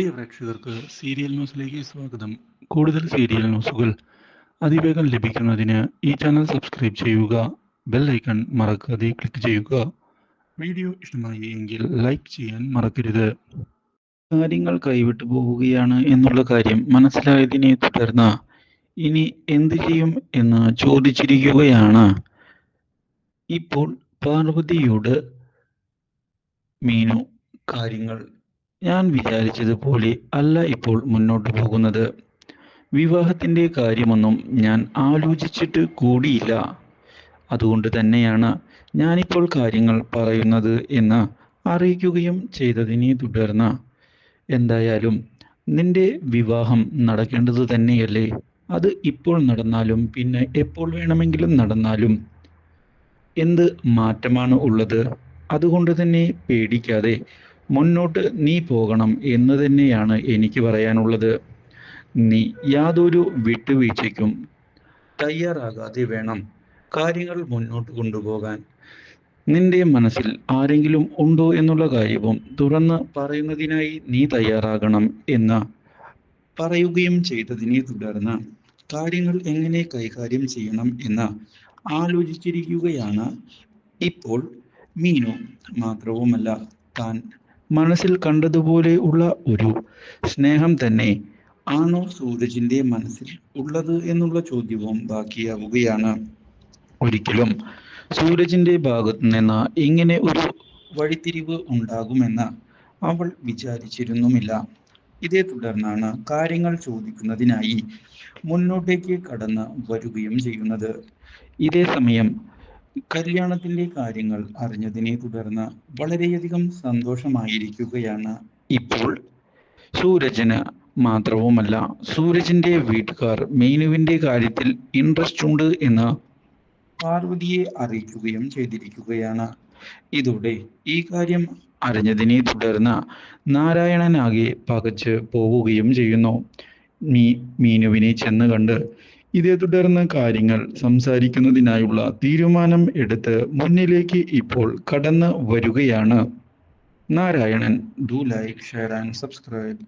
പ്രിയ പ്രേക്ഷകർക്ക് സീരിയൽ ന്യൂസിലേക്ക് സ്വാഗതം. കൂടുതൽ സീരിയൽ ന്യൂസുകൾ അതിവേഗം ലഭിക്കുന്നതിന് ഈ ചാനൽ സബ്സ്ക്രൈബ് ചെയ്യുക ബെൽ ഐക്കൺ മറക്കാതെ ക്ലിക്ക് ചെയ്യുക. വീഡിയോ ഇഷ്ടമായി എങ്കിൽ ലൈക്ക് ചെയ്യാൻ മറക്കരുത്. കാര്യങ്ങൾ കൈവിട്ടു പോവുകയാണ് എന്നുള്ള കാര്യം മനസ്സിലായതിനെ തുടർന്ന് ഇനി എന്ത് ചെയ്യും എന്ന് ചോദിച്ചിരിക്കുകയാണ്. ഇപ്പോൾ പാർവതിയോട് മീനു കാര്യങ്ങൾ ഞാൻ വിചാരിച്ചതുപോലെ അല്ല ഇപ്പോൾ മുന്നോട്ട് പോകുന്നത്. വിവാഹത്തിന്റെ കാര്യമൊന്നും ഞാൻ ആലോചിച്ചിട്ട് കൂടിയില്ല. അതുകൊണ്ട് തന്നെയാണ് ഞാനിപ്പോൾ കാര്യങ്ങൾ പറയുന്നത് എന്ന് അറിയിക്കുകയും ചെയ്തതിനെ തുടർന്ന്. എന്തായാലും നിന്റെ വിവാഹം നടക്കേണ്ടത് തന്നെയല്ലേ? അത് ഇപ്പോൾ നടന്നാലും പിന്നെ എപ്പോൾ വേണമെങ്കിലും നടന്നാലും എന്ത് മാറ്റമാണ് ഉള്ളത്? അതുകൊണ്ട് തന്നെ പേടിക്കാതെ മുന്നോട്ട് നീ പോകണം എന്ന് തന്നെയാണ് എനിക്ക് പറയാനുള്ളത്. നീ യാതൊരു വിട്ടുവീഴ്ചയ്ക്കും തയ്യാറാകാതെ വേണം കാര്യങ്ങൾ മുന്നോട്ട് കൊണ്ടുപോകാൻ. നിന്റെ മനസ്സിൽ ആരെങ്കിലും ഉണ്ടോ എന്നുള്ള കാര്യവും തുറന്ന് പറയുന്നതിനായി നീ തയ്യാറാകണം എന്ന് പറയുകയും ചെയ്തതിനെ തുടർന്ന് കാര്യങ്ങൾ എങ്ങനെ കൈകാര്യം ചെയ്യണം എന്ന് ആലോചിച്ചിരിക്കുകയാണ് ഇപ്പോൾ മീനു. മാത്രവുമല്ല താൻ മനസ്സിൽ കണ്ടതുപോലെ ഉള്ള ഒരു സ്നേഹം തന്നെ ആണോ സൂരജിന്റെ മനസ്സിൽ ഉള്ളത് എന്നുള്ള ചോദ്യവും ബാക്കിയാവുകയാണ്. ഒരിക്കലും സൂരജിന്റെ ഭാഗത്തു നിന്ന് ഇങ്ങനെ ഒരു വഴിത്തിരിവ് ഉണ്ടാകുമെന്ന് അവൾ വിചാരിച്ചിരുന്നുമില്ല. ഇതേ തുടർന്നാണ് കാര്യങ്ങൾ ചോദിക്കുന്നതിനായി മുന്നോട്ടേക്ക് കടന്ന് വരികയും ചെയ്യുന്നത്. ഇതേ സമയം കല്യാണത്തിന്റെ കാര്യങ്ങൾ അറിഞ്ഞതിനെ തുടർന്ന് വളരെയധികം സന്തോഷമായിരിക്കുകയാണ് ഇപ്പോൾ. സൂരജിന് മാത്രവുമല്ല സൂരജിന്റെ വീട്ടുകാർ മീനുവിന്റെ കാര്യത്തിൽ ഇൻട്രസ്റ്റ് ഉണ്ട് എന്ന് പാർവതിയെ അറിയിക്കുകയും ചെയ്തിരിക്കുകയാണ്. ഇതോടെ ഈ കാര്യം അറിഞ്ഞതിനെ തുടർന്ന് നാരായണനാകെ പകച്ച് പോവുകയും ചെയ്യുന്നു. മീ മീനുവിനെ ചെന്ന് കണ്ട് ഇതേ തുടർന്ന് കാര്യങ്ങൾ സംസാരിക്കുന്നതിനായുള്ള തീരുമാനം എടുത്ത് മുന്നിലേക്ക് ഇപ്പോൾ കടന്നു വരികയാണ്. Narayanan do like share and subscribe